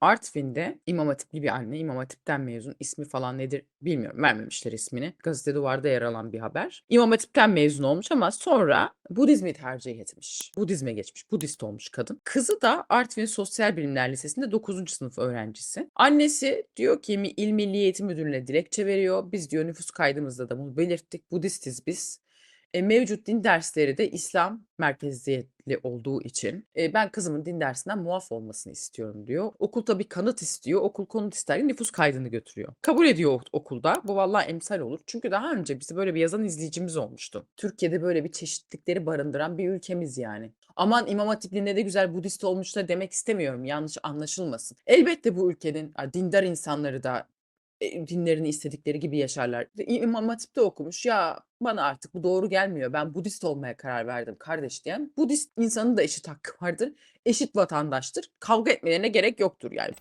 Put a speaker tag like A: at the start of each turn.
A: Artvin'de İmam Hatipli bir anne, İmam Hatip'ten mezun, ismi falan nedir bilmiyorum, vermemişler ismini. Gazete Duvar'da yer alan bir haber. İmam Hatip'ten mezun olmuş ama sonra Budizmi tercih etmiş. Budizme geçmiş, Budist olmuş kadın. Kızı da Artvin Sosyal Bilimler Lisesi'nde 9. sınıf öğrencisi. Annesi diyor ki İl Milli Eğitim Müdürlüğü'ne dilekçe veriyor. Biz diyor nüfus kaydımızda da bunu belirttik. Budistiz biz. E, mevcut din dersleri de İslam merkeziyetli olduğu için e, ben kızımın din dersinden muaf olmasını istiyorum diyor. Okul tabii kanıt istiyor. Okul konut ister. Nüfus kaydını götürüyor. Kabul ediyor ok- okulda. Bu vallahi emsal olur. Çünkü daha önce bizi böyle bir yazan izleyicimiz olmuştu. Türkiye'de böyle bir çeşitlilikleri barındıran bir ülkemiz yani. Aman İmam Hatip'li ne de güzel Budist olmuş da demek istemiyorum. Yanlış anlaşılmasın. Elbette bu ülkenin dindar insanları da e, dinlerini istedikleri gibi yaşarlar. İ- İmam okumuş. Ya bana artık bu doğru gelmiyor. Ben Budist olmaya karar verdim kardeş diyen. Budist insanın da eşit hakkı vardır. Eşit vatandaştır. Kavga etmelerine gerek yoktur yani.